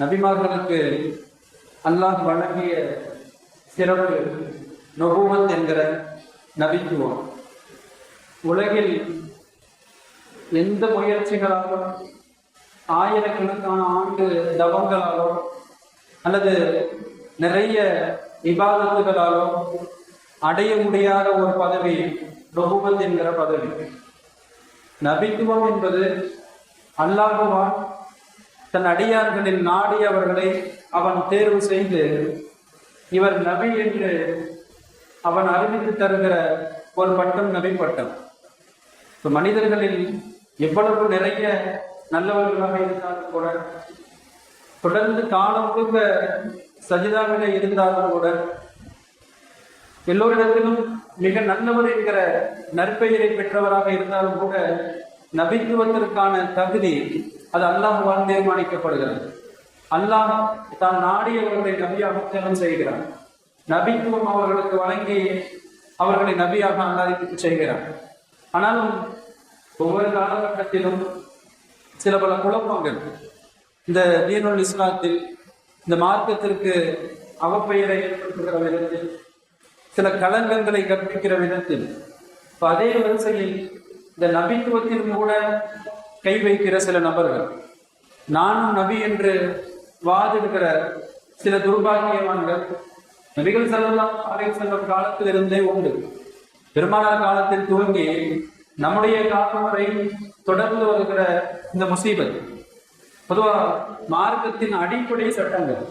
நபிமார்களுக்கு அல்லாஹ் வழங்கிய சிறப்பு நொபுவத் என்கிற நபித்துவம். உலகில் எந்த முயற்சிகளாலும் ஆயிரக்கணக்கான ஆண்டு தவங்களாலோ அல்லது நிறைய விவாதத்துகளாலோ அடைய முடியாத ஒரு பதவி நொபுவத் என்கிற பதவி. நபித்துவம் என்பது அல்லாஹுவான் தன் அடியார்களில் நாடி அவர்களை அவன் தேர்வு செய்து இவர் நபி என்று அவன் அறிவித்து தருகிற ஒரு பட்டம் நபி பட்டம். இப்போ மனிதர்களில் எவ்வளவு நிறைய நல்லவர்களாக இருந்தாலும் கூட தொடர்ந்து காலம் முழுக்க சஜிதாவில இருந்தாலும் கூட எல்லோரிடத்திலும் மிக நல்லவர் என்கிற நற்பெயரை பெற்றவராக இருந்தாலும் கூட நபித்துவத்திற்கான தகுதி அது அல்லாஹுவால் தீர்மானிக்கப்படுகிறது அல்லாஹ் தான் நாடியவர்களை நபியாக தேர்வு செய்கிறார் நபித்துவம் அவர்களுக்கு வழங்கி அவர்களை நபியாக அல்லாதிப்பு செய்கிறார் ஆனாலும் ஒவ்வொரு காலகட்டத்திலும் சில பல குழப்பங்கள். இந்த தீனுல் இஸ்லாத்தில் இந்த மார்க்கத்திற்கு அவப்பெயரை ஏற்படுத்துகிற விதத்தில் சில களங்கங்களை கற்பிக்கிற விதத்தில் இப்போ அதே வரிசையில் இந்த நபித்துவத்திலும் கூட கை வைக்கிற சில நபர்கள். நானும் நபி என்று வாதிடுகிற சில துர்பாகியவான்கள் நபிகள் செல்லலாம் அலை செல்லும் காலத்திலிருந்தே உண்டு. பெருமானார் காலத்தில் துவங்கி நம்முடைய காலம் வரை தொடர்ந்து வருகிற இந்த முசீபத் பொதுவாக மார்க்கத்தின் அடிப்படை சட்டங்கள்.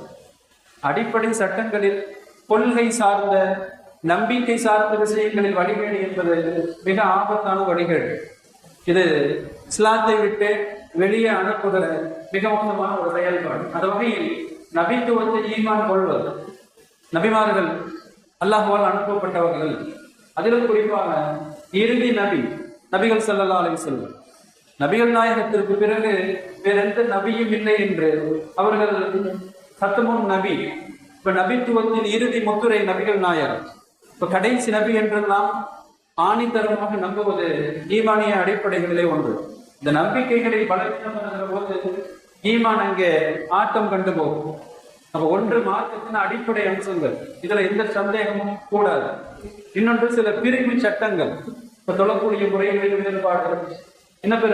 அடிப்படை சட்டங்களில் கொள்கை சார்ந்த நம்பிக்கை சார்ந்த விஷயங்களில் வழிகேடு என்பது மிக ஆபத்தான வழிகேடு இது இஸ்லாத்தை விட்டு வெளியே அனுப்புகிற மிக மோசமான ஒரு செயல்பாடு. அந்த வகையில் நபித்துவத்தை ஈமான் கொள்வது நபிமார்கள் அல்லாஹுவால் அனுப்பப்பட்டவர்கள் அதிலும் குறிப்பாக இறுதி நபி நபிகள் சல்லல்லா அலி செல்வர் நபிகள் நாயகத்திற்கு பிறகு வேற எந்த நபியும் இல்லை என்று அவர்கள் சத்தமும் நபி. இப்ப நபித்துவத்தின் இறுதி முத்துரை நபிகள் நாயகர். இப்ப கடைசி நபி என்றெல்லாம் ஆணித்தரமாக நம்புவது ஈமானிய அடிப்படைகளிலே ஒன்று. இந்த நம்பிக்கைகளை பலவீனமாகிற போது ஈமான் அங்கே ஆட்டம் கண்டு போகும். அப்ப ஒன்று மார்க்கத்தின் அடிப்படை அம்சங்கள். இதுல எந்த சந்தேகமும் கூடாது. இன்னொன்று சில பிரிவு சட்டங்கள். இப்ப தொழக்கூடிய முறைகளில் வேறுபாடு என்ன பிற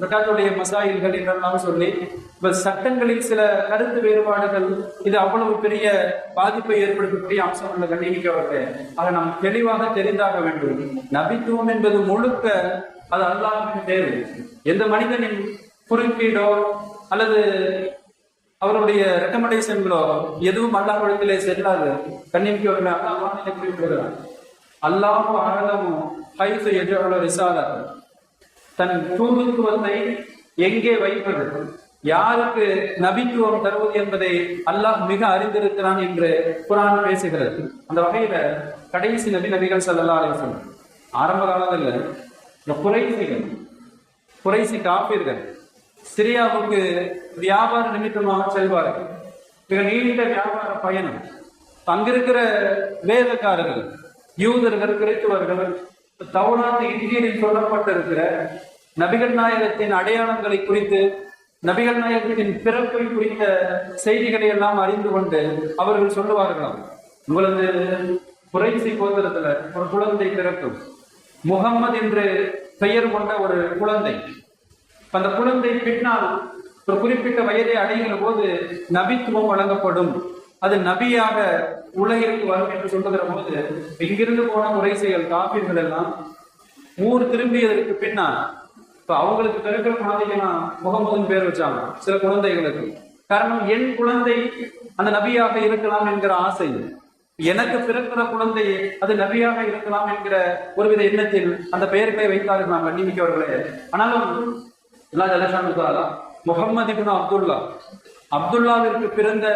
ஜக்காத்துடைய மசாயில்கள் என்றெல்லாம் சொல்லி இப்ப சட்டங்களில் சில கருத்து வேறுபாடுகள் இது அவ்வளவு பெரிய பாதிப்பை ஏற்படுத்தக்கூடிய அம்சம் உள்ள கண்டிப்பாக அதை நாம் தெளிவாக தெரிந்தாக வேண்டும். நபித்துவம் என்பது முழுக்க அது அல்லாஹின் தேவை. எந்த மனிதனின் குறுக்கீடோ அல்லது அவருடைய ரெக்கமெண்டேஷன்களோ எதுவும் அல்லாஹிடத்திலே செல்லாது கண்ணிக்கு குறிப்பிடுகிறார். அல்லாஹும் அகலமும் கைது எஜோட விசாலர் தன் தூதுத்துவத்தை எங்கே வைப்பது? யாருக்கு நபித்துவம் தருவது என்பதை அல்லாஹ் மிக அறிந்திருக்கிறான் என்று குரான் பேசுகிறது. அந்த வகையில கடைசி நபி நபிகள் செல்லலாம் ஆரம்ப காலத்தில் குறைசிகள் குறைசி காப்பீர்கள் சிரியாவுக்கு வியாபார நிமித்தமாக செல்வார்கள். மிக நீண்ட வியாபார பயணம். அங்கிருக்கிற வேதக்காரர்கள் யூதர்கள் கிறித்துவர்கள் தௌராத் இந்தியரில் சொல்லப்பட்டிருக்கிற நபிகள் நாயகத்தின் அடையாளங்களை குறித்து நபிகள் நாயகத்தின் பிறப்பை குறித்த செய்திகளை எல்லாம் அறிந்து கொண்டு அவர்கள் சொல்லுவார்களாம். உங்களது குறைசி கோத்திரத்துல ஒரு குழந்தை பிறக்கும். முகம்மது என்று பெயர் கொண்ட ஒரு குழந்தை. அந்த குழந்தை பின்னால் ஒரு குறிப்பிட்ட வயதை அடைகிற போது நபித்துவம் வழங்கப்படும். அது நபியாக உலகிற்கு வரும் என்று சொல்லுகிற போது இங்கிருந்து போன உரைசைகள் காப்பீர்கள் எல்லாம் ஊர் திரும்பியதற்கு பின்னால் இப்ப அவங்களுக்கு பிறகு குழந்தைகள்லாம் முகமதுன்னு பேர் வச்சாங்க சில குழந்தைகளுக்கு. காரணம் என் குழந்தை அந்த நபியாக இருக்கலாம் என்கிற ஆசை. எனக்கு பிறக்கிற குழந்தை அது நபியாக இருக்கலாம் என்கிற ஒருவித எண்ணத்தில் அந்த பெயர்களை வைத்தார்கள் நாம் கண்ணிமிக்கவர்களே. ஆனாலும் அல்லா ஜலஷான் முகமது இப்னு அப்துல்லா. அப்துல்லாவிற்கு பிறந்த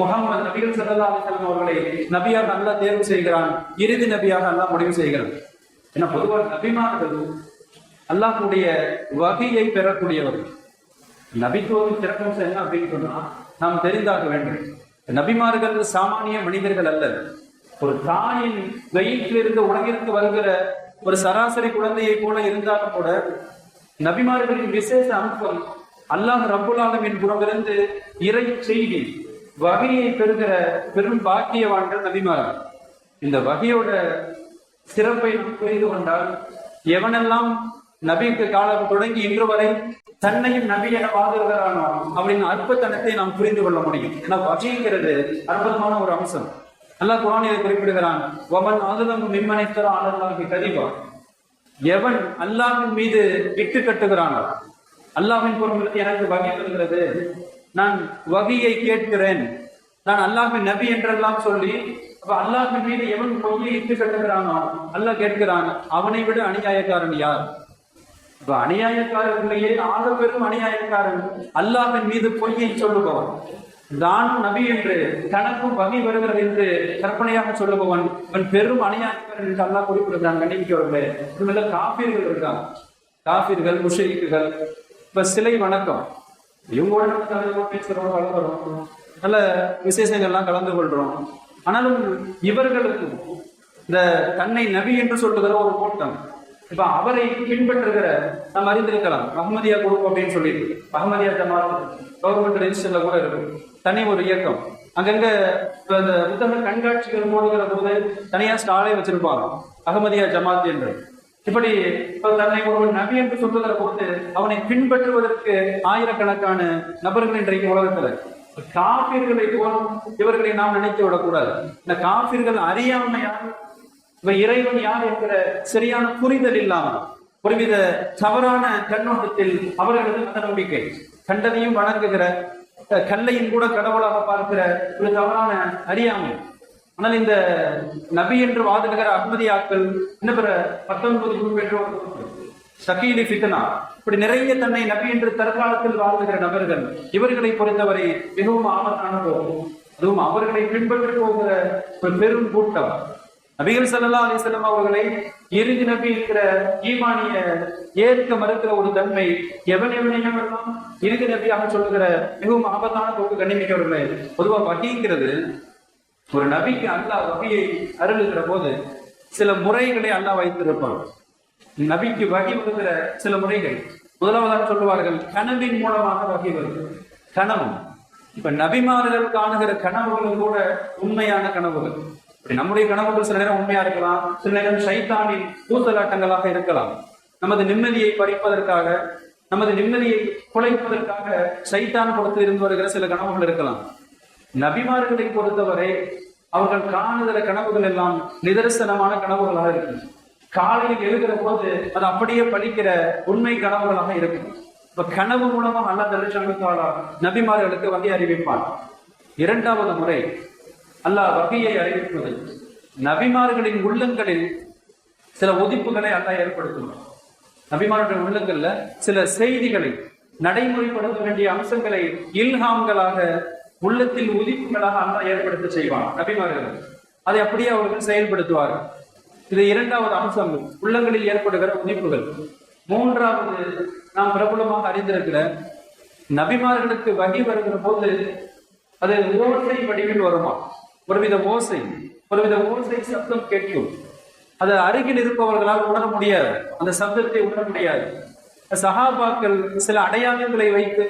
முகமது நபிகள் சல்லா அலிசல்லாம் அவர்களை நபியாக நல்லா தேர்வு செய்கிறான். இறுதி நபியாக நல்லா முடிவு செய்கிறான். ஏன்னா பொதுவாக நபிமார்கள் அல்லாஹுடைய வகையை பெறக்கூடியவர்கள். நபித்துவம் சிறப்பம்சம் என்ன அப்படின்னு சொன்னா நாம் தெரிந்தாக வேண்டும். நபிமார்கள் சாமானிய மனிதர்கள் அல்ல. ஒரு தாயின் வயிற்றிலிருந்து உலகிற்கு வருகிற ஒரு சராசரி குழந்தையை போல இருந்தாலும் கூட நபிமார்களின் விசேஷ அம்சம் அல்லாஹ் ரப்புல் புறமிருந்து இறை செய்தி வகையை பெறுகிற பெரும் பாக்கியவான்கள் நபிமார்கள். இந்த வகையோட சிறப்பை புரிந்து கொண்டால் எவனெல்லாம் நபிக்கு காலம் தொடங்கி இன்று வரை தன்னையும் நபி என வாழ்கிறானோ அவனின் அற்பத்தனத்தை நாம் புரிந்து கொள்ள முடியும். ஏன்னா வகைங்கிறது அற்புதமான ஒரு அம்சம். அல்லாஹ் குரானிலே குறிப்பிடுகிறான் ஒவன் அதுலம் மின்மனைத்தர அல்லாஹி கதிவா எவன் அல்லாவின் மீது விட்டு கட்டுகிறானோ அல்லாஹ்வின் பொருள் எனக்கு வகை வருகிறது நான் வகையை கேட்கிறேன். நான் அல்லாஹின் நபி என்றெல்லாம் சொல்லி அப்ப அல்லாஹின் மீது எவன் பொய்யை இட்டு கட்டுகிறானோ அல்லாஹ் கேட்கிறான் அவனை விட அநியாயக்காரன் யார்? இப்ப அநியாயக்காரர்களையே ஆக பெரும் அநியாயக்காரன் அல்லாவின் மீது பொய்யை சொல்லுபவன். தானும் நபி என்று தனக்கும் வகை வருகிறது என்று கற்பனையாக சொல்லுபவன். இவன் பெரும் அநியாயக்காரன் என்று அல்லா குறிப்பிடுகிறான். கண்டிப்பிக்கவர்களே இதுல காப்பீர்கள் இருக்காங்க. காப்பீர்கள் முஷரிக்குகள். இப்ப சிலை வணக்கம். இவங்களோட நம்ம தலைவரோட பேசுறோம் வளர்றோம் நல்ல விசேஷங்கள்லாம் கலந்து கொள்றோம். ஆனாலும் இவர்களுக்கும் இந்த தன்னை நபி என்று சொல்லுகிற ஒரு கூட்டம். இப்ப அவரை பின்பற்றுகிற நம்ம அறிந்திருக்கலாம். அகமதியா குரூப் அப்படின்னு சொல்லிட்டு. அகமதியா ஜமாத் கவர்மெண்ட் ரெஜிஸ்டர்ல கூட இருக்கும். தனி ஒரு இயக்கம். அங்கங்க அந்த இந்த புத்தக கண்காட்சிகள் போடுகிற போது தனியா ஸ்டாலே வச்சிருப்பாங்க. அகமதியா ஜமாத் என்று. இப்படி இப்ப தன்னை ஒருவன் நபி என்று சொல்லுகிற போது அவனை பின்பற்றுவதற்கு ஆயிரக்கணக்கான நபர்கள் இன்றைக்கு உலகத்துல. காப்பீர்களை போல் இவர்களை நாம் நினைத்து விடக்கூடாது. இந்த காப்பீர்கள் அறியாமையால் இவன் இறைவன் யார் என்கிற சரியான புரிதல் இல்லாமல் ஒருவித தவறான கண்ணோட்டத்தில் அவர்களது மத நம்பிக்கை. கண்டதையும் வணங்குகிற அஹ், கல்லையும் கூட கடவுளாக பார்க்கிற ஒரு தவறான அறியாமை. ஆனால் இந்த நபி என்று வாதிடுகிற அகமதியாக்கள் என்ன பிற பத்தொன்பது குரூப் என்று சகீலி ஃபித்னா. இப்படி நிறைய தன்னை நபி என்று தற்காலத்தில் வாழ்ந்துகிற நபர்கள் இவர்களை பொறுத்தவரை மிகவும் ஆபத்தான போகும். அதுவும் அவர்களை பின்பற்றி போகிற ஒரு பெரும் கூட்டம். நபிகள் சல்லா அலிசல்லாம் அவர்களை இறுதி நபி இருக்கிற ஈமானிய ஏற்க மறுக்கிற ஒரு தன்மை எவன் எவன் எவனையெல்லாம் இறுதி நபியாக சொல்லுகிற மிகவும் ஆபத்தான போக்கு கண்ணிமிக்கவர்களே பொதுவா வகிங்கிறது ஒரு நபிக்கு அல்லாஹ் வகையை அருளுகிற போது சில முறைகளை அல்லாஹ் வைத்திருப்பான். நபிக்கு வகி வருகிற சில முறைகள். முதலாவதாக சொல்லுவார்கள் கனவின் மூலமாக வகி வருது கனவு. இப்ப நபிமார்கள் காணுகிற கனவுகள் கூட உண்மையான கனவுகள். இப்படி நம்முடைய கனவுகள் சில நேரம் உண்மையா இருக்கலாம் சில நேரம் சைத்தானின் கூசலாட்டங்களாக இருக்கலாம். நமது நிம்மதியை பறிப்பதற்காக நமது நிம்மதியை குலைப்பதற்காக சைத்தான் கொடுத்து இருந்து வருகிற சில கனவுகள் இருக்கலாம். நபிமார்களை பொறுத்தவரை அவர்கள் காணுகிற கனவுகள் எல்லாம் நிதர்சனமான கனவுகளாக இருக்கும். காலையில் எழுகிற போது அது அப்படியே படிக்கிற உண்மை கனவுகளாக இருக்கும். இப்ப கனவு மூலமாக அல்லா நபிமார்களுக்கு வகை அறிவிப்பான். இரண்டாவது முறை அல்லாஹ் வகையை அறிவிப்பது. நபிமார்களின் உள்ளங்களில் சில ஒதிப்புகளை அல்லாஹ் ஏற்படுத்துவான். நபிமாருடைய உள்ளங்கள்ல சில செய்திகளை நடைமுறைப்படுத்த வேண்டிய அம்சங்களை இல்ஹாம்களாக உள்ளத்தில் உதிப்புகளாக அல்லாஹ் ஏற்படுத்த செய்வான். நபிமார்கள் அதை அப்படியே அவர்கள் செயல்படுத்துவார்கள். இது இரண்டாவது அம்சம். உள்ளங்களில் ஏற்படுகிற உதிப்புகள் மூன்றாவது நாம் பிரபலமாக அறிந்திருக்கிற நபிமார்களுக்கு வகி வருகிற போது அது ஓசை வடிவில் வருமா? ஒருவித ஓசை ஒருவித ஓசை சப்தம் கேட்கும். அது அருகில் இருப்பவர்களால் உணர முடியாது. அந்த சப்தத்தை உணர முடியாது. சகாபாக்கள் சில அடையாளங்களை வைத்து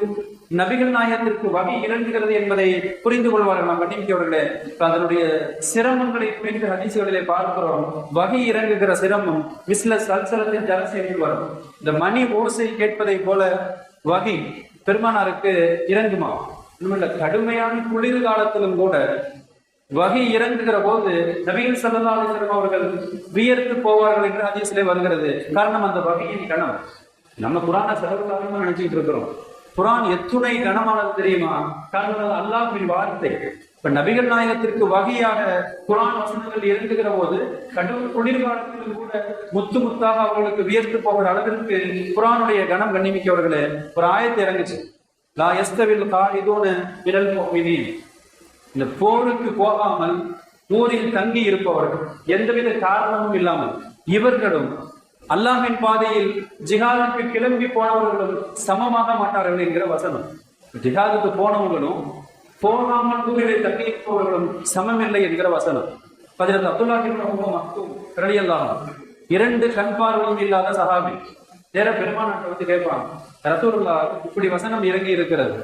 நபிகள் நாயகத்திற்கு வகை இறங்குகிறது என்பதை புரிந்து கொள்வார்கள். நாம் கண்டிப்பவர்களே இப்ப அதனுடைய சிரமங்களை புரிந்து ஹதீசுகளிலே பார்க்கிறோம். வகை இறங்குகிற சிரமம் விஸ்ல சல்சலத்தின் ஜலசேனில் வரும். இந்த மணி ஓசை கேட்பதை போல வகை பெருமானாருக்கு இறங்குமா இன்னும் கடுமையான குளிர் காலத்திலும் கூட வகை இறங்குகிற போது நபிகள் ஸல்லல்லாஹு அவர்கள் வியர்த்து போவார்கள் என்று ஹதீஸிலே வருகிறது. காரணம் அந்த வகையின் கணம். நம்ம குரான சர்வகாலமா நினைச்சிட்டு இருக்கிறோம். குரான் எத்துணை கனமானது தெரியுமா? காரணம் அல்லாஹின் அல்லாஹ்வின் வார்த்தை. இப்ப நபிகள் நாயகத்திற்கு வகையாக குரான் வசனங்கள் இறங்குகிற போது கடும் குளிர்காலத்தில் கூட முத்து முத்தாக அவர்களுக்கு வியர்த்து போகிற அளவிற்கு குரானுடைய கனம் கண்ணிமிக்கவர்களே ஒரு ஆயத்தை இறங்குச்சு. லா எஸ்தவில் காயிதூன விரல் முஃமினீன். இந்த போருக்கு போகாமல் ஊரில் தங்கி இருப்பவர்கள் எந்தவித காரணமும் இல்லாமல் இவர்களும் அல்லாஹின் பாதையில் ஜிஹாதுக்கு கிளம்பி போனவர்களும் சமமாக மாட்டார்கள் என்கிற வசனம். ஜிஹாதுக்கு போனவங்களும் போகாமல் ஊரிலே தங்கியிருப்பவர்களும் சமமில்லை என்கிற வசனம். பதினெட்டு அப்துல்லாஹின் மக்தூம் ரலியல்லாஹு இரண்டு கண் பார்வையும் இல்லாத சஹாபி. நேர பெருமானாட்ட வந்து கேட்பான் ரத்தூர்லா இப்படி வசனம் இறங்கி இருக்கிறது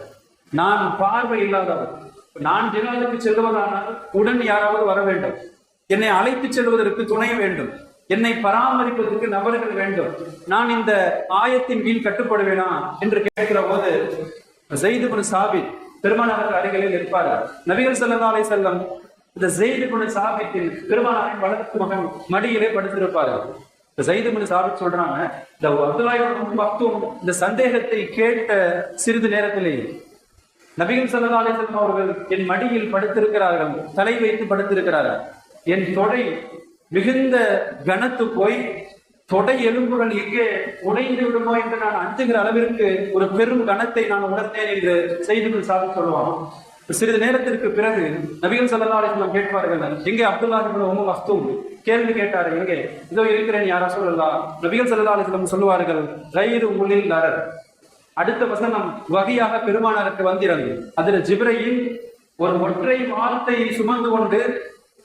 நான் பார்வை இல்லாதவர். நான் ஜிஹாதுக்கு செல்வதானால் உடன் யாராவது வர வேண்டும். என்னை அழைத்து செல்வதற்கு துணை வேண்டும். என்னை பராமரிப்பதற்கு நபர்கள் வேண்டும். நான் இந்த ஆயத்தின் கீழ் கட்டுப்படுவேனா என்று கேட்கிற போது ஜெயிது சாபித் பெருமானாருக்கு அருகில் இருப்பார்கள் நபிகள் செல்லதாலே செல்லம் இந்த ஜெயிது பின் சாபித்தின் பெருமானாரின் வளர்த்து மகன் மடியிலே படுத்திருப்பார்கள் இந்த ஜெயிது குரு சாபித் சொல்றாங்க இந்த அப்துல்லாயோட பக்தும் இந்த சந்தேகத்தை கேட்ட சிறிது நேரத்திலேயே நபிகள் சல்லா அலைஹி அவர்கள் என் மடியில் படுத்திருக்கிறார்கள் தலை வைத்து படுத்திருக்கிறார்கள். என் தொடை மிகுந்த கனத்து போய் தொடை எலும்புகள் எங்கே உடைந்து விடுமோ என்று நான் அஞ்சுகிற அளவிற்கு ஒரு பெரும் கணத்தை நான் உணர்ந்தேன் என்று செய்திகள் சாதி சொல்லுவான் சிறிது நேரத்திற்கு பிறகு நபிகள் சல்லா அலைஹி கேட்பார்கள் எங்கே அப்துல்லா இப்னு உம்மு கேள்வி கேட்டார் எங்கே? இதோ இருக்கிறேன் யாரா சொல்லலாம் நபிகள் சல்லா அலைஹி சொல்லுவார்கள் ரயிறு உள்ளில் நரர். அடுத்த வசனம் வகையாக பெருமானாருக்கு வந்திறங்கு. அதுல ஜிப்ரையில் ஒரு ஒற்றை வார்த்தையை சுமந்து கொண்டு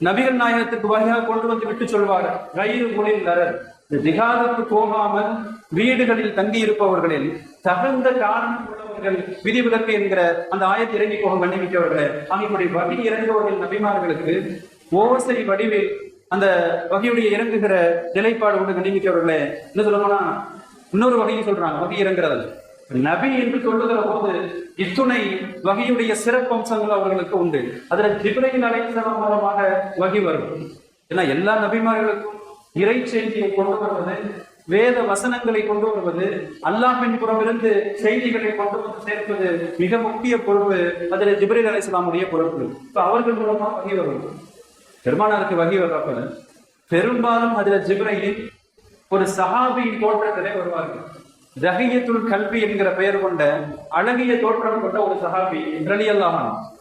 நபிகள் நாயகத்துக்கு வகையாக கொண்டு வந்து விட்டு சொல்வார். ரயில் குளிர் நரர் ஜிகாதுக்கு போகாமல் வீடுகளில் தங்கி இருப்பவர்களில் தகுந்த காரணம் உள்ளவர்கள் விதிவிலக்கு என்கிற அந்த ஆயத்தை இறங்கி போக மன்னிமிக்கவர்களே அவங்களுடைய வகை இறங்குவதில் நபிமார்களுக்கு ஓசை வடிவில் அந்த வகையுடைய இறங்குகிற நிலைப்பாடு கொண்டு கண்டிமிக்கவர்களே என்ன சொல்லணும்னா இன்னொரு வகையும் சொல்றாங்க வகை இறங்குறது நபி என்று சொல்லுகிற போது இத்துணை வகையுடைய சிறப்பம்சங்கள் அவர்களுக்கு உண்டு. அதுல ஜிப்ரையில் அலைசலம் மூலமாக வகி வரும். ஏன்னா எல்லா நபிமார்களுக்கும் இறை செய்தியை கொண்டு வருவது வேத வசனங்களை கொண்டு வருவது அல்லாஹின் புறமிருந்து செய்திகளை கொண்டு வந்து சேர்ப்பது மிக முக்கிய பொறுப்பு அதுல ஜிப்ரைல் அலைசலாமுடைய பொறுப்பு. அவர்கள் மூலமா வகி வரும். பெருமானாருக்கு வகி வர்றப்ப பெரும்பாலும் அதுல ஜிப்ரையில் ஒரு சஹாபியின் தோற்றத்திலே வருவார்கள். ஜஹியத்துல் கல்வி என்கிற பெயர் கொண்ட அழகிய தோற்றம் கொண்ட ஒரு சஹாபி ரலி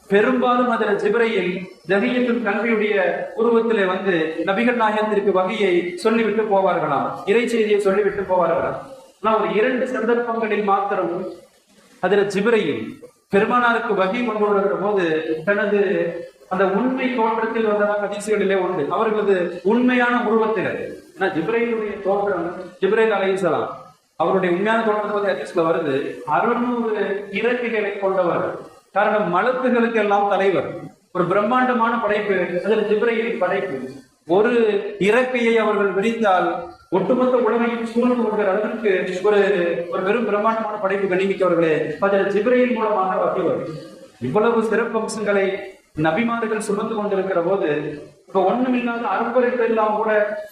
பெரும்பாலும் அதில் ஜிப்ரையில் ரஹியத்துல் கல்வியுடைய உருவத்திலே வந்து நபிகள் நாயகத்திற்கு வகையை சொல்லிவிட்டு போவார்களாம். இறை செய்தியை சொல்லிவிட்டு போவார்களாம். நான் ஒரு இரண்டு சந்தர்ப்பங்களில் மாத்திரம் அதில் ஜிப்ரையில் பெருமானாருக்கு வகை கொண்டு வருகிற போது தனது அந்த உண்மை தோற்றத்தில் வந்ததாக அதிசயங்களிலே உண்டு. அவர்களது உண்மையான உருவத்தில். ஆனா ஜிப்ரையினுடைய தோற்றம் ஜிப்ரைல் அலைசலாம் அவருடைய உண்மையான தொடர்பு பத்தி ஹதீஸ்ல வருது. அறுநூறு இறக்கைகளை கொண்டவர். காரணம் மலத்துகளுக்கு எல்லாம் தலைவர். ஒரு பிரம்மாண்டமான படைப்பு அதில் ஜிப்ரையில் படைப்பு. ஒரு இறக்கையை அவர்கள் விரிந்தால் ஒட்டுமொத்த உலகையும் சூழ்ந்து கொள்கிற அளவிற்கு ஒரு ஒரு பெரும் பிரம்மாண்டமான படைப்பு கண்ணிமிக்கவர்களே அதில் ஜிப்ரையின் மூலமாக வகைவர் இவ்வளவு இவ்வளவு சிறப்பம்சங்களை நபிமார்கள் சுமந்து கொண்டிருக்கிற போது இப்ப ஒண்ணுமில்லாத அற்பருக்கு எல்லாம் கூட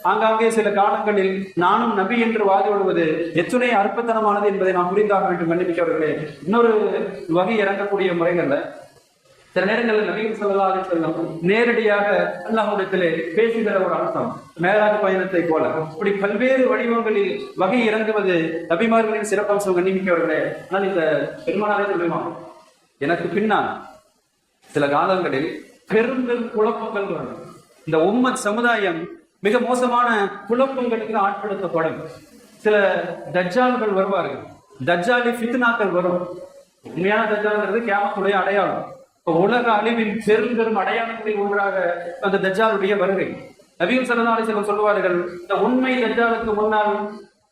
ஆங்காங்கே சில காலங்களில் நானும் நபி என்று வாதி வருவது எத்துணை அற்பத்தனமானது என்பதை நாம் புரிந்தாக வேண்டும் கண்டிப்பிக்கவர்களே இன்னொரு வகை இறங்கக்கூடிய முறைகள்ல சில நேரங்களில் நபிகள் ஸல்லல்லாஹு செல்லும் நேரடியாக அல்லாஹிடத்திலே பேசுகிற ஒரு அர்த்தம் மேலாஜ் பயணத்தை போல. இப்படி பல்வேறு வடிவங்களில் வகை இறங்குவது நபிமார்களின் சிறப்பம்சம் கண்ணிமிக்கவர்களே. ஆனால் இந்த பெருமானாரே சொல்லுமா எனக்கு பின்னால் சில காலங்களில் பெரும் பெரும் குழப்பங்கள் வரும். இந்த உம்மத் சமுதாயம் மிக மோசமான குழப்பங்களுக்கு ஆட்படுத்தப்படும். சில தஜ்ஜால்கள் வருவார்கள். தஜ்ஜாலி ஃபித்னாக்கள் வரும். உண்மையான தஜ்ஜால்ங்கிறது கேமத்துடைய அடையாளம். இப்போ உலக அழிவின் பெரும் பெரும் அடையாளங்களில் ஒன்றாக அந்த தஜ்ஜாலுடைய வருகை. நபிகள் ஸல்லல்லாஹு அலைஹி சொல்லுவார்கள் இந்த உண்மை தஜ்ஜாலுக்கு முன்னால்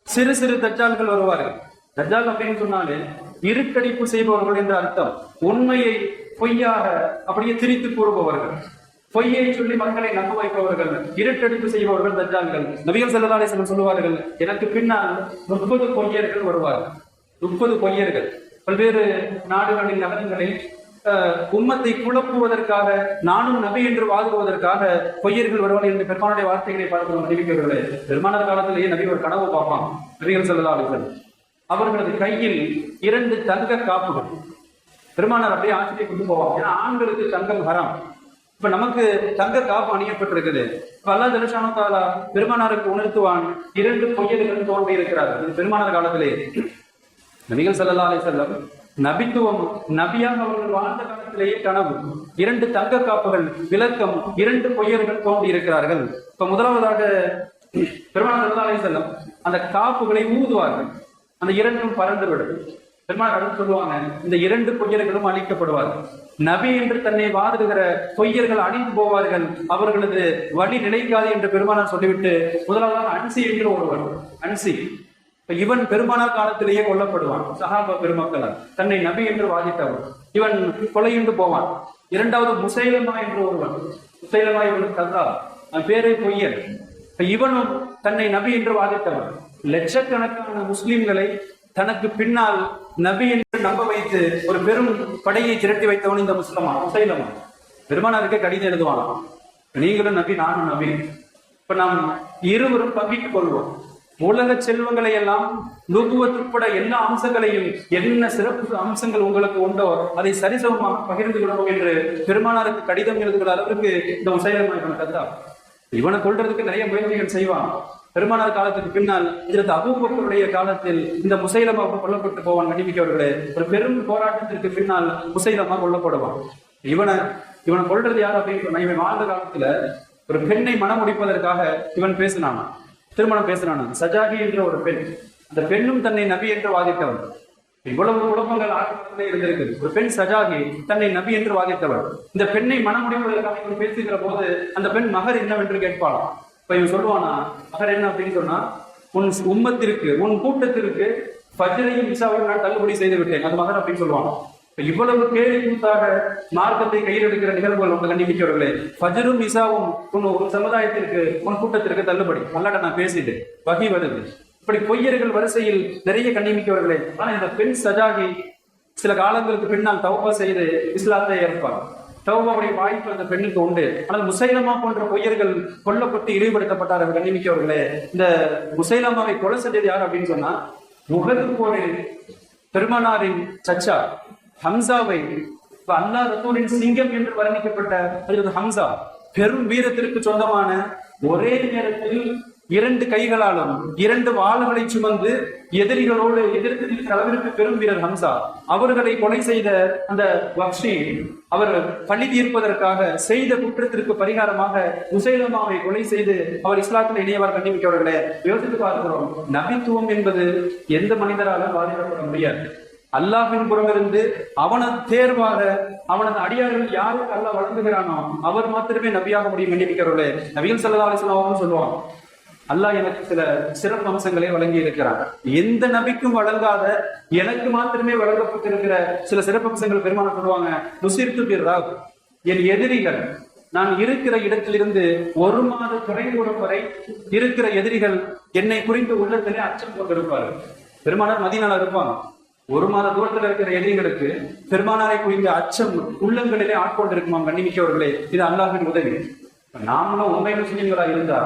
சிறு சிறு தஜ்ஜால்கள் வருவார்கள். தஜ்ஜால் அப்படின்னு சொன்னாலே இருக்கடிப்பு செய்பவர்கள் என்ற அர்த்தம். உண்மையை பொய்யாக அப்படியே திரித்து கூறுபவர்கள். பொய்யை சொல்லி மக்களை நம்ப வைப்பவர்கள் இருட்டடிப்பு செய்பவர்கள் தஜ்ஜால்கள் நபிகள் ஸல்லல்லாஹு அலைஹி சொல்லுவார்கள் எனக்கு பின்னால் முப்பது பொய்யர்கள் வருவார்கள். முப்பது பொய்யர்கள். பல்வேறு நாடுகளின் நகரங்களில் அஹ், உம்மத்தை குழப்புவதற்காக நானும் நபி என்று வாதுவதற்காக பொய்யர்கள் வருவார்கள் என்று பெருமானுடைய வார்த்தைகளை பார்க்கிறோம் அறிவிக்கிறவர்களே பெருமானார் காலத்திலேயே நபி ஒரு கனவு பார்ப்பான் நபிகள் ஸல்லல்லாஹு அவர்களது கையில் இரண்டு தங்க காப்புகள். பெருமானார் அப்படியே ஆட்சியை கொண்டு போவாங்க ஏன்னா ஆண்களுக்கு தங்கம் ஹராம். இப்ப நமக்கு தங்க காப்பு அணியப்பட்டிருக்குது. இப்ப அல்லா ஜலசானோ தாலா பெருமானாருக்கு உணர்த்துவான் இரண்டு பொய்யல்கள் தோன்றி இருக்கிறார்கள் இது பெருமானார் காலத்திலே. நபிகள் சல்லா அலி செல்லம் நபித்துவம் நபியாக அவர்கள் வாழ்ந்த காலத்திலேயே கனவு. இரண்டு தங்க காப்புகள் விளக்கம் இரண்டு பொய்யர்கள் தோன்றி இருக்கிறார்கள். இப்ப முதலாவதாக பெருமானார் சல்லா அலி செல்லம் அந்த காப்புகளை ஊதுவார்கள். அந்த இரண்டும் பறந்து விடும் பெருமாள் சொல்லுவாங்க இந்த இரண்டு பொய்யர்களும் அழிக்கப்படுவார்கள். நபி என்று தன்னை வாதிடுகிற பொய்யர்கள் அழிந்து போவார்கள். அவர்களது வழி நிலைக்காது என்று பெருமானார் சொல்லிவிட்டு முதலாவதாக அன்சி என்கிற ஒருவர் அன்சி. இவன் பெருமானார் காலத்திலேயே கொல்லப்படுவான் சஹாபா பெருமக்களால் தன்னை நபி என்று வாதித்தவர். இவன் கொலையுண்டு போவான். இரண்டாவது முசைலமா என்று ஒருவன். முசைலமா இவனுக்கு கதா பேரே பொய்யன். இவனும் தன்னை நபி என்று வாதித்தவர் லட்சக்கணக்கான முஸ்லிம்களை தனக்கு பின்னால் நபி என்று நம்ப வைத்து ஒரு பெரும் படையை திரட்டி வைத்தவன் இந்த முஸ்லமா முசைலமா பெருமானாருக்கு கடிதம் எழுதுவானாம். நீங்களும் நபி நானும் நபி. இப்ப நாம் இருவரும் பங்கிட்டுக் கொள்வோம். உலக செல்வங்களை எல்லாம் நுகுவத்துட்பட எல்லா அம்சங்களையும் என்ன சிறப்பு அம்சங்கள் உங்களுக்கு உண்டோ அதை சரிசமமாக பகிர்ந்து கொள்வோம் என்று பெருமானாருக்கு கடிதம் எழுதுகிற அளவிற்கு இந்த முசைலமா இவனை கத்தா இவனை கொள்றதுக்கு நிறைய முயற்சிகள் செய்வான். பெருமானார் காலத்துக்கு பின்னால் இதற்கு அபூபக்கருடைய காலத்தில் இந்த முசைலமா கொல்லப்பட்டு போவான் கண்டிப்பிக்கவர்களே. ஒரு பெரும் போராட்டத்திற்கு பின்னால் முசைலமா கொல்லப்படுவான். இவனை இவனை கொல்றது யார் அப்படின்னு இவன் வாழ்ந்த காலத்துல ஒரு பெண்ணை மனம் முடிப்பதற்காக இவன் பேசினானா திருமணம் பேசினானா சஜாகி என்ற ஒரு பெண் அந்த பெண்ணும் தன்னை நபி என்று வாதித்தவன் இவ்வளவு குழப்பங்கள் ஆட்டத்திலே இருந்திருக்குது ஒரு பெண் சஜாகி தன்னை நபி என்று வாதித்தவள். இந்த பெண்ணை மனமுடிவதற்காக இவன் பேசுகிற போது அந்த பெண் மகர் என்னவென்று கேட்பாளாம். இப்ப இவன் சொல்லுவானா மகர் என்ன அப்படின்னு சொன்னா உன் உம்மத்திற்கு உன் கூட்டத்திற்கு பஜ்ரையும் இசாவையும் நான் தள்ளுபடி செய்து விட்டேன் அது மகர் அப்படின்னு சொல்லுவான். இப்ப இவ்வளவு கேலி கூத்தாக மார்க்கத்தை கையில் எடுக்கிற நிகழ்வுகள் உங்க கண்டிப்பிக்கிறவர்களே பஜரும் இசாவும் உன் ஒரு சமுதாயத்திற்கு உன் கூட்டத்திற்கு தள்ளுபடி. நல்லாட நான் பேசிட்டேன் வகி வருது. இப்படி பொய்யர்கள் வரிசையில் நிறைய கண்ணிமிக்கவர்களே ஆனா இந்த பெண் சஜாகி சில காலங்களுக்கு பின்னால் தவப்பா செய்து இஸ்லாத்தை ஏற்பார் தௌபாவுடைய வாய்ப்பு அந்த பெண்ணுக்கு உண்டு. ஆனால் முசைலமா போன்ற பொய்யர்கள் கொல்லப்பட்டு இழிவுபடுத்தப்பட்டார்கள் கண்ணிமிக்கவர்களே இந்த முசைலமாவை கொலை செஞ்சது யார் அப்படின்னு சொன்னா முகது போரில் பெருமானாரின் சச்சா ஹம்சாவை அல்லா ரசூலின் சிங்கம் என்று வர்ணிக்கப்பட்ட ஹம்சா பெரும் வீரத்திற்கு சொந்தமான ஒரே நேரத்தில் இரண்டு கைகளாலும் இரண்டு வாள்களை சுமந்து எதிரிகளோடு எதிர்த்து அளவிற்கு பெரும் வீரர் ஹம்சா. அவர்களை கொலை செய்த அந்த வக்ஷி அவர் பழி தீர்ப்பதற்காக செய்த குற்றத்திற்கு பரிகாரமாக உசைலமாவை கொலை செய்து அவர் இஸ்லாத்தில் இணையவர் கண்டிப்பிக்கவர்களே யோசித்து பார்க்கிறோம். நபித்துவம் என்பது எந்த மனிதராலும் பாதிக்கப்பட முடியாது. அல்லாஹின் புறமிருந்து அவனது தேர்வாக அவனது அடியார்கள் யாருக்கு அல்லாஹ் வழங்குகிறானோ அவர் மாத்திரமே நபியாக முடியும் கண்டிப்பிக்கிறவர்களே நபிகள் சல்லா சொல்லுவான் அல்லாஹ் எனக்கு சில சிறப்பு அம்சங்களை வழங்கி இருக்கிறார் எந்த நபிக்கும் வழங்காத எனக்கு மாத்திரமே வழங்கப்பட்டிருக்கிற சில சிறப்பு அம்சங்கள் பெருமான சொல்லுவாங்க நுசிர்த்து பிர்ராவ் என் எதிரிகள் நான் இருக்கிற இடத்திலிருந்து ஒரு மாத துறைமுகம் வரை இருக்கிற எதிரிகள் என்னை குறித்து உள்ளத்திலே அச்சம் கொண்டிருப்பார்கள். பெருமானார் மதியனால இருப்பாங்க. ஒரு மாத தூரத்தில் இருக்கிற எதிரிகளுக்கு பெருமானாரை குறித்த அச்சம் உள்ளங்களிலே ஆட்கொண்டிருக்குமா கண்ணிமிக்கவர்களே. இது அல்லாஹின் உதவி. நாமளும் உண்மை முஸ்லீம்களா இருந்தா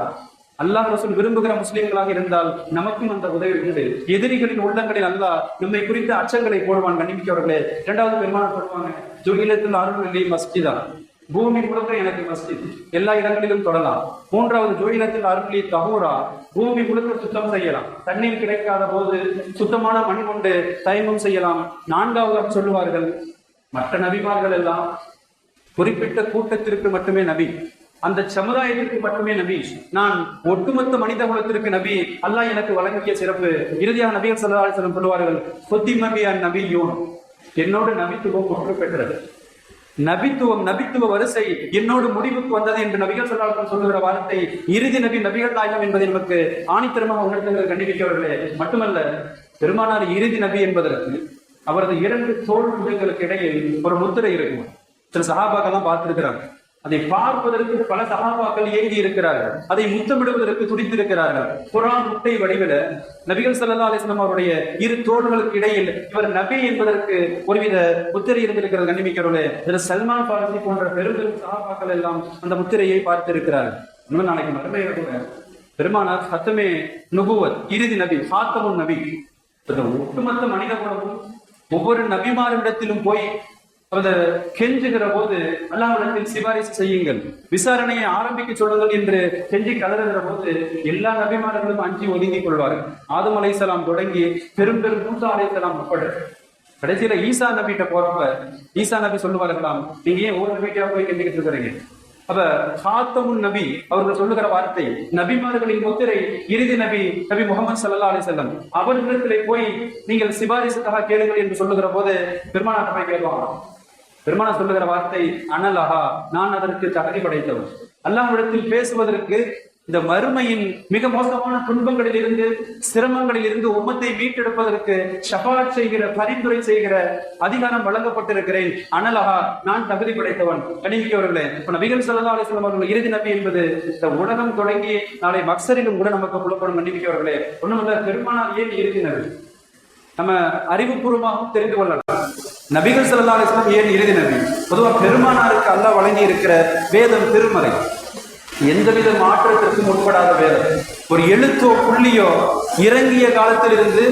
அல்லாஹ் ரசூல் விரும்புகிற முஸ்லிம்களாக இருந்தால் நமக்கும் அந்த உதவி உண்டு எதிரிகளின் உள்ளங்களில் அல்லாஹ் நம்மை குறித்த அச்சங்களை போடுவான் கண்ணிமிக்கவர்களே. இரண்டாவது பெருமானார் சொல்லுவாங்க ஜுகிலத்தில் அருள் மஸ்ஜிதா. பூமி முழுக்க எனக்கு மஸ்ஜித். எல்லா இடங்களிலும் தொடலாம் மூன்றாவது ஜோயிலத்தில் அருளி தகூரா பூமி முழுக்க சுத்தம் செய்யலாம். தண்ணீர் கிடைக்காத போது சுத்தமான மண் கொண்டு தயமம் செய்யலாம். நான்காவது சொல்லுவார்கள் மற்ற நபிமார்கள் எல்லாம் குறிப்பிட்ட கூட்டத்திற்கு மட்டுமே நபி. அந்த சமுதாயத்திற்கு மட்டுமே நபி நான் ஒட்டுமொத்த மனித குலத்திற்கு நபி அல்லாஹ் எனக்கு வழங்கிய சிறப்பு. இறுதியாக நபிகள் சல்லா அலிஸ்லம் சொல்லுவார்கள் சொத்தி நபி அன் நபி யோன் என்னோட நபித்துவம் ஒன்று பெற்றது. நபித்துவம் நபித்துவ வரிசை என்னோடு முடிவுக்கு வந்தது என்று நபிகள் சொல்லாளர்கள் சொல்லுகிற வார்த்தை இறுதி நபி நபிகள் நாயகம் என்பதை நமக்கு ஆணித்தரமாக உணர்த்துகிற கண்டிப்பிக்கவர்களே மட்டுமல்ல பெருமானார் இறுதி நபி என்பதற்கு அவரது இரண்டு தோல் முகங்களுக்கு இடையில் ஒரு முத்திரை இருக்கும். சில சகாபாக்கெல்லாம் பார்த்திருக்கிறாங்க. அதை பார்ப்பதற்கு பல சகாபாக்கள் ஏங்கி இருக்கிறார்கள். அதை முத்தமிடுவதற்கு துடித்திருக்கிறார்கள். குரான் முட்டை வடிவில நபிகள் சல்லா அலிஸ்லாம் அவருடைய இரு தோள்களுக்கு இடையில் இவர் நபி என்பதற்கு ஒருவித முத்திரை இருந்திருக்கிறது கண்ணிமிக்கிறவர்களே இதுல சல்மான் பாரதி போன்ற பெரும்பெரும் சகாபாக்கள் எல்லாம் அந்த முத்திரையை பார்த்திருக்கிறார்கள். இன்னும் நாளைக்கு மறுமையில கூட பெருமானார் சத்தமே நுபுவத் இறுதி நபி சாத்தமும் நபி. ஒட்டுமொத்த மனித குலமும் ஒவ்வொரு நபிமாரிடத்திலும் போய் அந்த கெஞ்சுகிற போது அல்லாஹ்விடத்தில் சிபாரிசு செய்யுங்கள். விசாரணையை ஆரம்பிக்க சொல்லுங்கள் என்று கெஞ்சி கலருகிற போது எல்லா நபிமார்களும் அஞ்சி ஒதுங்கிக் கொள்வார்கள். ஆதம் அலைசலாம் தொடங்கி பெரும் பெரும் மூசா அலைசலாம் உட்பட. கடைசியில ஈசா நபிட்ட போறப்ப ஈசா நபி சொல்லுவார்களாம் நீங்க ஏன் ஒரு வீட்டையா போய் கெஞ்சிக்கிட்டு இருக்கிறீங்க? அப்ப காத்தமுன் நபி அவர்கள் சொல்லுகிற வார்த்தை நபிமார்களின் முத்திரை இறுதி நபி நபி முகமது சல்லா அலி செல்லம் அவர்களிடத்திலே போய் நீங்கள் சிபாரிசுக்காக கேளுங்கள் என்று சொல்லுகிற போது பெருமானாட்ட கேட்பாங்க பெருமானா சொல்லுகிற வார்த்தை அனலஹா நான் அதற்கு தகுதி படைத்தவன். அல்லாஹ்விடத்தில் பேசுவதற்கு இந்த மறுமையின் மிக மோசமான துன்பங்களில் இருந்து சிரமங்களில் இருந்து உம்மத்தை மீட்டெடுப்பதற்கு ஷபாத் செய்கிற பரிந்துரை செய்கிற அதிகாரம் வழங்கப்பட்டிருக்கிறேன். அனலஹா நான் தகுதி படைத்தவன். கணிமிக்கவர்களே இப்ப நபிகள் சல்லா அலிஸ்லாம் அவர்கள் இறுதி நபி என்பது இந்த உலகம் தொடங்கி நாளை மக்சரிலும் கூட நமக்கு புலப்படும் கண்டிப்பிக்கவர்களே ஒண்ணுமில்ல பெருமானார் ஏன் இறுதி நபி? நம்ம அறிவுபூர்வமாகவும் தெரிந்து கொள்ளலாம். நபிகள் ஸல்லல்லாஹு அலிஸ்லாம் ஏன் இறுதி நபி? பொதுவாக பெருமானாருக்கு அல்லாஹ் வழங்கி இருக்கிற வேதம் திருமறை. எந்தவித மாற்றத்திற்கும் உட்படாத வேதம். ஒரு எழுத்தோ புள்ளியோ இறங்கிய காலத்திலிருந்து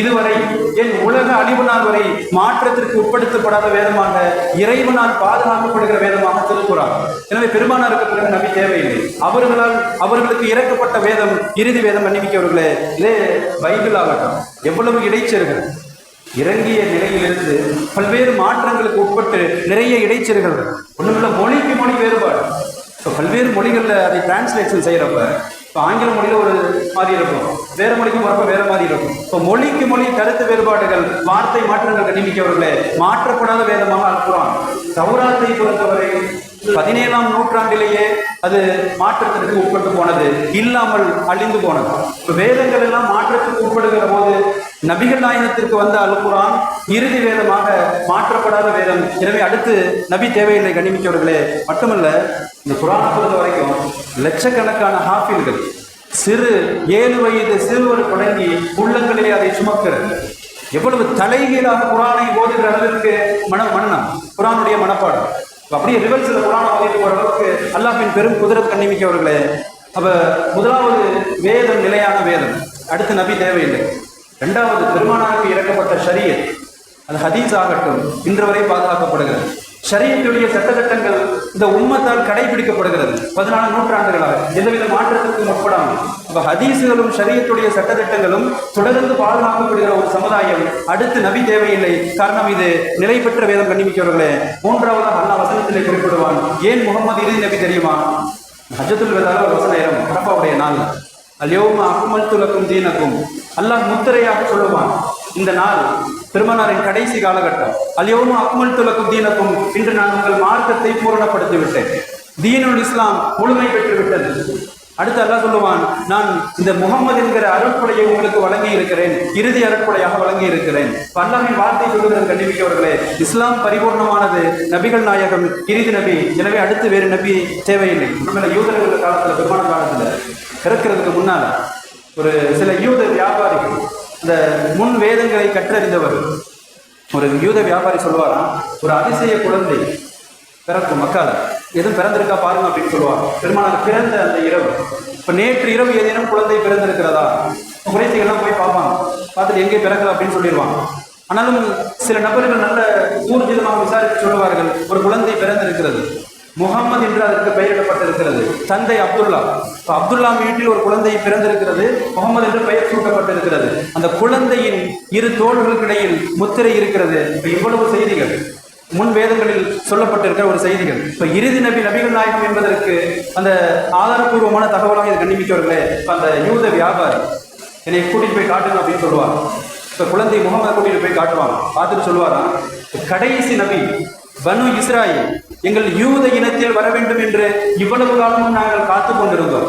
இதுவரை என் உலக அழிவு நாள் வரை மாற்றத்திற்கு உட்படுத்தப்படாத வேதமாக இறைவனால் பாதுகாக்கப்படுகிற வேதமாக திருக்குறார் எனவே பெருமானாருக்கு பிறகு நபி தேவையில்லை. அவர்களால் அவர்களுக்கு இறக்கப்பட்ட வேதம் இறுதி வேதம் மன்னிமிக்கவர்களே இதே பைபிள் ஆகட்டும். எவ்வளவு இடைச்செருகள் இறங்கிய நிலையிலிருந்து பல்வேறு மாற்றங்களுக்கு உட்பட்டு நிறைய இடைச்சல்கள் ஒன்றுமில்ல மொழிக்கு மொழி வேறுபாடு. இப்போ பல்வேறு மொழிகளில் அதை டிரான்ஸ்லேஷன் செய்கிறப்ப இப்போ ஆங்கில மொழியில் ஒரு மாதிரி இருக்கும். வேறு மொழிக்கு வரப்ப வேற மாதிரி இருக்கும். இப்போ மொழிக்கு மொழி கருத்து வேறுபாடுகள் வார்த்தை மாற்றங்கள் கண்டிப்பிக்கவர்களே மாற்றப்படாத வேதமாக அனுப்புகிறான் சௌராத்தை பொறுத்தவரை பதினேழாம் நூற்றாண்டிலேயே அது மாற்றத்திற்கு உட்பட்டு போனது இல்லாமல் அழிந்து போனது. இப்போ வேதங்கள் எல்லாம் மாற்றத்துக்கு உட்படுகிற போது நபிகள் நாயகத்திற்கு வந்த அல்குரான் இறுதி வேதமாக மாற்றப்படாத வேதம். எனவே அடுத்து நபி தேவையில்லை கண்ணிமிக்கவர்களே மட்டுமல்ல இந்த குரானை பொறுத்த வரைக்கும் லட்சக்கணக்கான ஹாஃபில்கள் சிறு ஏழு வயது சிறுவர் தொடங்கி உள்ளங்களிலே அதை சுமக்கிறது எவ்வளவு தலைகீழாக குரானை ஓதுகிற அளவிற்கு மன மன்னம் குரானுடைய மனப்பாடம். அப்படியே ரிவர்ஸில் குரானை ஓதிட்டு ஓரளவுக்கு அளவுக்கு அல்லாஹ்வின் பெரும் குதிரத் கண்ணிமிக்கவர்களே. அப்ப முதலாவது வேதம் நிலையான வேதம். அடுத்து நபி தேவையில்லை. இரண்டாவது பெருமானாருக்கு இறக்கப்பட்ட ஷரியத் அது ஹதீஸ் ஆகட்டும் இன்று வரை பாதுகாக்கப்படுகிறது. ஷரியத்துடைய சட்டத்திட்டங்கள் இந்த உண்மத்தால் கடைபிடிக்கப்படுகிறது. பதினாலு நூற்றாண்டுகளாக எந்தவித மாற்றத்திற்கும் உட்படாமல். அப்ப ஹதீஸுகளும் ஷரியத்துடைய சட்டத்திட்டங்களும் தொடர்ந்து பாதுகாக்கப்படுகிற ஒரு சமுதாயம் அடுத்து நபி தேவையில்லை. காரணம் இது நிலை பெற்ற வேதம் கண்ணிமிக்கவர்களே மூன்றாவதாக அண்ணா வசனத்திலே குறிப்பிடுவான் ஏன் முகமது இறுதி நபி தெரியுமா? ஹஜத்துல் வேதால வசனம் ஏறும் அரப்பாவுடைய நாள். அல்யோம அக்மல் துலக்கும் தீனக்கும். அல்லாஹ் முத்திரையாக சொல்லுவான் இந்த நாள் பெருமனாரின் கடைசி காலகட்டம். அல்யோம அக்மல் துலக்கும் தீனக்கும் இன்று நான் உங்கள் மார்க்கத்தை பூரணப்படுத்தி விட்டேன் தீனுல் இஸ்லாம் முழுமை பெற்று விட்டது அடுத்து அல்லாஹ் சொல்லுவான் நான் இந்த முகமது என்கிற அருட்படையை உங்களுக்கு வழங்கி இருக்கிறேன் இறுதி அருட்படையாக வழங்கி இருக்கிறேன் இப்ப வார்த்தை சொல்லுகிறது கண்டிப்பிக்கவர்களே இஸ்லாம் பரிபூர்ணமானது. நபிகள் நாயகம் இறுதி நபி. எனவே அடுத்து வேறு நபி தேவையில்லை. நம்மள யூதர்கள் காலத்துல பெருமான காலத்துல பிறக்கிறதுக்கு முன்னால் ஒரு சில யூத வியாபாரிகள் இந்த முன் வேதங்களை கற்றறிந்தவர் ஒரு யூத வியாபாரி சொல்லுவாராம் ஒரு அதிசய குழந்தை பிறக்கும் மக்கள் எதுவும் பிறந்திருக்கா பாருங்க அப்படின்னு சொல்லுவாங்க. பெருமானார் பிறந்த அந்த இரவு. இப்போ நேற்று இரவு ஏதேனும் குழந்தை பிறந்திருக்கிறதா? குறைசிகள்லாம் போய் பார்ப்பாங்க. பார்த்துட்டு எங்கே பிறக்கல அப்படின்னு சொல்லிடுவாங்க. ஆனாலும் சில நபர்கள் நல்ல ஊர்ஜிதமாக விசாரித்து சொல்லுவார்கள் ஒரு குழந்தை பிறந்திருக்கிறது. முகமது என்று அதற்கு பெயரிடப்பட்டிருக்கிறது. தந்தை அப்துல்லா. இப்போ அப்துல்லா வீட்டில் ஒரு குழந்தை பிறந்திருக்கிறது. முகமது என்று பெயர் சூட்டப்பட்டிருக்கிறது. அந்த குழந்தையின் இரு தோள்களுக்கிடையில் முத்திரை இருக்கிறது. இப்போ இவ்வளவு செய்திகள். முன் வேதங்களில் சொல்லப்பட்டிருக்கிற ஒரு செய்திகள். இப்போ இறுதி நபி நபிகள் நாயகம் என்பதற்கு அந்த ஆதாரபூர்வமான தகவலாக இது கண்டிப்பிக்கவர்களே இப்போ அந்த யூத வியாபாரி என்னை கூட்டிட்டு போய் காட்டுங்க அப்படின்னு சொல்லுவார் இப்போ குழந்தை முகமது கூட்டிட்டு போய் காட்டுவாங்க. பார்த்துட்டு சொல்லுவாராம் கடைசி நபி பனு இஸ்ராயில் எங்கள் யூத இனத்தில் வர வேண்டும் என்று இவ்வளவு காலமும் நாங்கள் காத்து கொண்டிருந்தோம்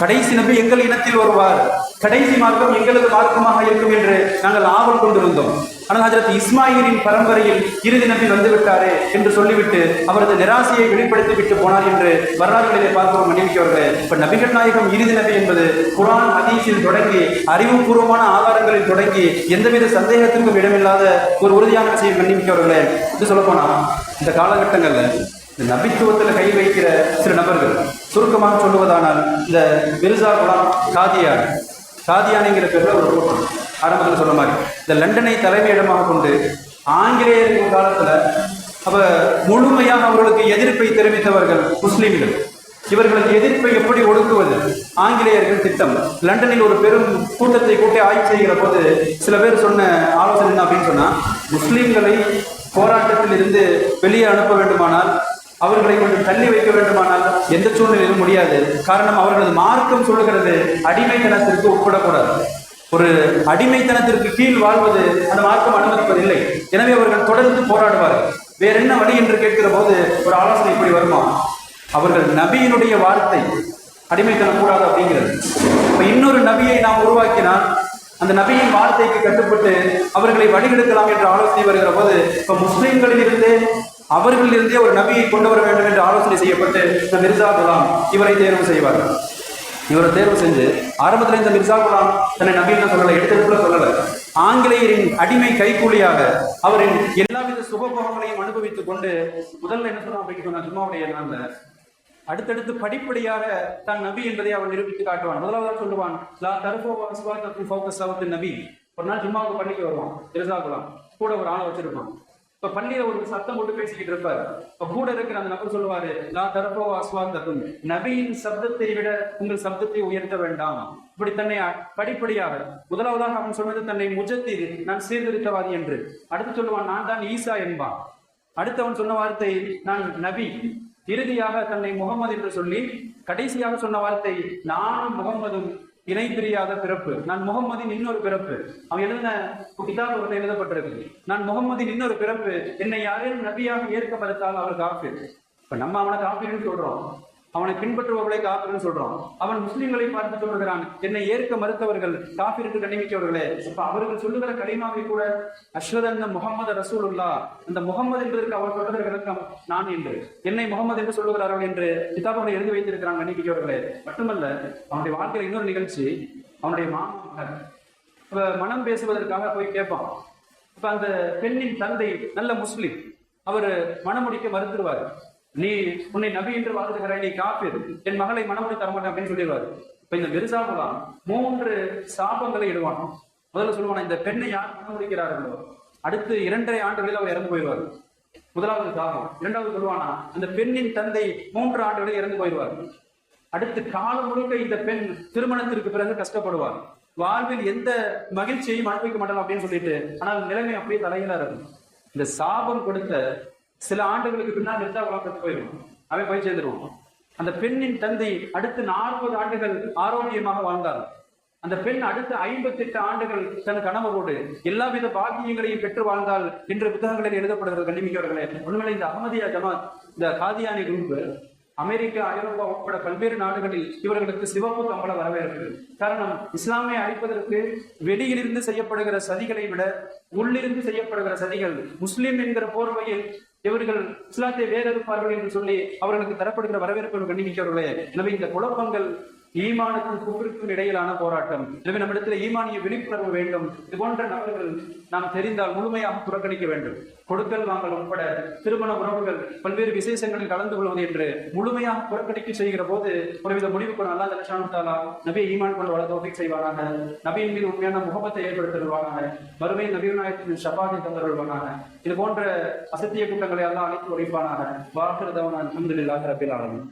கடைசி நபி எங்கள் இனத்தில் வருவார். கடைசி மார்க்கம் எங்களது மார்க்கமாக இருக்கும் என்று நாங்கள் ஆவல் கொண்டிருந்தோம். ஆனால் ஹஜரத் இஸ்மாயிலின் பரம்பரையில் இறுதி நபி வந்து விட்டாரே என்று சொல்லிவிட்டு அவரது நிராசையை வெளிப்படுத்தி விட்டு போனார் என்று வரலாறுகளிலே பார்க்கிறோம் மன்னிமிக்கவர்களே இப்ப நபிகள் நாயகம் இறுதி நபி என்பது குரான் ஹதீஸில் தொடங்கி அறிவுபூர்வமான ஆதாரங்களில் தொடங்கி எந்தவித சந்தேகத்திற்கும் இடமில்லாத ஒரு உறுதியான விஷயம் மன்னிமிக்கவர்களே இது சொல்லப்போனா இந்த காலகட்டங்கள்ல நபித்துவத்தில் கை வைக்கிற சில நபர்கள் சுருக்கமாக சொல்லுவதானால் இந்த மிர்சா குலாம் காதியான் காதியானிங்கிற பேரில் ஒரு கூட்டம் ஆரம்பத்தில் சொன்ன மாதிரி இந்த லண்டனை தலைமையிடமாக கொண்டு ஆங்கிலேயர்கள் காலத்தில் அப்ப முழுமையாக அவர்களுக்கு எதிர்ப்பை தெரிவித்தவர்கள் முஸ்லீம்கள். இவர்களுக்கு எதிர்ப்பை எப்படி ஒடுக்குவது? ஆங்கிலேயர்கள் திட்டம். லண்டனில் ஒரு பெரும் கூட்டத்தை கூட்டி ஆய்வு செய்கிற போது சில பேர் சொன்ன ஆலோசனை என்ன அப்படின்னு சொன்னால் முஸ்லீம்களை போராட்டத்தில் இருந்து வெளியே அனுப்ப வேண்டுமானால் அவர்களை கொஞ்சம் தள்ளி வைக்க வேண்டுமானால் எந்த சூழ்நிலையிலும் முடியாது. காரணம் அவர்களது மார்க்கம் சொல்லுகிறது அடிமைத்தனத்திற்கு ஒப்பிடக்கூடாது. ஒரு அடிமைத்தனத்திற்கு கீழ் வாழ்வது அந்த மார்க்கம் அனுமதிப்பதில்லை. எனவே அவர்கள் தொடர்ந்து போராடுவார்கள். வேற என்ன வழி என்று கேட்கிற போது ஒரு ஆலோசனை இப்படி வருமா? அவர்கள் நபியினுடைய வார்த்தை அடிமைத்தனம் கூடாது அப்படிங்கிறது. இப்ப இன்னொரு நபியை நாம் உருவாக்கினால் அந்த நபியின் வார்த்தைக்கு கட்டுப்பட்டு அவர்களை வழிகெடுக்கலாம் என்ற ஆலோசனை வருகிற போது இப்ப முஸ்லீம்களிலிருந்தே அவர்களிலிருந்தே ஒரு நபியை கொண்டு வர வேண்டும் என்று ஆலோசனை செய்யப்பட்டு இந்த மிர்சா குலாம் இவரை தேர்வு செய்வார்கள் இவரை தேர்வு செஞ்சு ஆரம்பத்துல இந்த மிர்சா குலாம் தன்னை நபின்னு சொல்லலை எடுத்தெடுப்புல சொல்லலை. ஆங்கிலேயரின் அடிமை கைக்கூலியாக அவரின் எல்லாவித சுகபோகங்களையும் அனுபவித்துக் கொண்டு முதல்ல என்ன சொன்னா அப்படின்னு சொன்னா சும்மாவுடைய நான் அடுத்தடுத்து படிப்படியாக தான் நபி என்பதை அவன் நிரூபித்து காட்டுவான். முதலாவது சொல்லுவான் லா நபி. ஒரு நாள் சும்மாவுக்கு பண்ணிக்கு வருவான் திருசாகுலாம் கூட ஒரு ஆளை வச்சிருப்பான். இப்ப பள்ளியில ஒரு சத்தம் போட்டு பேசிக்கிட்டு இருப்பாரு. இப்ப கூட இருக்கிற அந்த நபர் சொல்லுவாரு லா தர்போ அஸ்வாத்தத்தும் நபியின் சப்தத்தை விட உங்கள் சப்தத்தை உயர்த்த வேண்டாம். இப்படி தன்னை படிப்படியாக முதலாவதாக அவன் சொன்னது தன்னை முஜத்தீர் நான் சீர்திருத்தவாதி என்று. அடுத்து சொல்லுவான் நான் தான் ஈசா என்பான். அடுத்தவன் சொன்ன வார்த்தை நான் நபி. இறுதியாக தன்னை முகமது என்று சொல்லி கடைசியாக சொன்ன வார்த்தை நானும் முகமதும் இணை பிரியாத பிறப்பு. நான் முகம்மதின் இன்னொரு பிறப்பு. அவன் எழுதின கிதாபுகள் எழுதப்பட்டிருக்கு நான் முகம்மதின் இன்னொரு பிறப்பு. என்னை யாரேனும் நபியாக ஏற்க மறுத்தால் அவர் காப்பீர் இப்ப நம்ம அவனை காப்பீர்னு சொல்றோம். அவனை பின்பற்றுபவர்களை காஃபிர்னு சொல்றோம் அவன் முஸ்லிம்களை பார்த்து சொல்லுகிறான். என்னை ஏற்க மறுத்தவர்கள் காப்பிருக்கு என்று கண்ணிமிக்கவர்களே. இப்ப அவர்கள் சொல்லுகிற கலிமாவை கூட அஸ்வதன்ன முகமது ரசூலுல்லா அந்த முகமது என்பதற்கு அவர் சொல்றதற்கு விளக்கம் நான் என்று. என்னை முகமது என்று சொல்லுகிறார்கள் என்று கிதாபுகளை எழுதி வைத்திருக்கிறான் கண்ணிமிக்கவர்களே. மட்டுமல்ல அவனுடைய வாழ்க்கையில் இன்னொரு நிகழ்ச்சி அவனுடைய மாமன் இப்ப மனம் பேசுவதற்காக போய் கேட்பான். இப்ப அந்த பெண்ணின் தந்தை நல்ல முஸ்லிம். அவர் மனமுடிக்க மறுத்துருவார் நீ உன்னை நபி என்று வாழ்த்துகிற நீ காப்பீர். என் மகளை மனமுடி தரமாட்டேன் அப்படின்னு சொல்லிடுவாரு. இப்ப இந்த மிர்சா குலாம் மூன்று சாபங்களை இடுவான். முதல்ல சொல்லுவான் இந்த பெண்ணை யார் மனமுடிக்கிறார்களோ அடுத்து இரண்டரை ஆண்டுகளில் அவர் இறந்து போயிடுவார். முதலாவது சாபம். இரண்டாவது சொல்லுவானா அந்த பெண்ணின் தந்தை மூன்று ஆண்டுகளில் இறந்து போயிடுவார். அடுத்து காலம் முழுக்க இந்த பெண் திருமணத்திற்கு பிறகு கஷ்டப்படுவார். வாழ்வில் எந்த மகிழ்ச்சியையும் அனுபவிக்க மாட்டோம் அப்படின்னு சொல்லிட்டு ஆனால் நிலைமை அப்படியே தலையில இருக்கும். இந்த சாபம் கொடுத்த சில ஆண்டுகளுக்கு பின்னால் நிறுத்தா வளர்த்து போயிடும் அவன் போய் சேர்ந்துருவான். அந்த பெண்ணின் தந்தை அடுத்து நாற்பது ஆண்டுகள் ஆரோக்கியமாக வாழ்ந்தார். அந்த பெண் அடுத்த ஐம்பத்தி எட்டு ஆண்டுகள் தன் கணவரோடு எல்லாவித பாக்கியங்களையும் பெற்று வாழ்ந்தால் என்று புத்தகங்களில் எழுதப்படுகிறது. கண்ணிமிக்கவர்களே உண்மையில இந்த அகமதியா ஜமாத் இந்த காதியானி குரூப் அமெரிக்கா ஐரோப்பா உட்பட பல்வேறு நாடுகளில் இவர்களுக்கு சிவப்பு கம்பள வரவேற்பு. காரணம் இஸ்லாமை அழிப்பதற்கு வெளியிலிருந்து செய்யப்படுகிற சதிகளை விட உள்ளிருந்து செய்யப்படுகிற சதிகள் முஸ்லிம் என்கிற போர்வையில் இவர்கள் இஸ்லாத்தை வேறறுப்பார்கள் என்று சொல்லி அவர்களுக்கு தரப்படுகிற வரவேற்பு கண்டிமிக்கவர்களே எனவே இந்த குழப்பங்கள் ஈமானுக்கும் குப்பிற்கும் இடையிலான போராட்டம். எனவே நம்மிடத்தில் ஈமானிய விழிப்புணர்வு வேண்டும். இது போன்ற நபர்கள் நாம் தெரிந்தால் முழுமையாக புறக்கணிக்க வேண்டும். கொடுக்கல் வாங்கல் உட்பட திருமண உறவுகள் பல்வேறு விசேஷங்களில் கலந்து கொள்வது என்று முழுமையாக புறக்கணிக்க செய்கிற போது ஒருவித முடிவுக்கு அல்லா தலஷானுத்தாலா நபியை ஈமான் கொண்டு வள தோஃபிக் செய்வானாக. நபியின் மீது உண்மையான முகமத்தை ஏற்படுத்துவானாக மறுமை நபீர் நாயகத்தின் ஷபாதை தந்தருள்வானாக. இது போன்ற அசத்திய கூட்டங்களை எல்லாம் அழைத்து உழைப்பானாக வாக்குறதவன் அலமதுல்லாஹ் ரபில் ஆலமின்.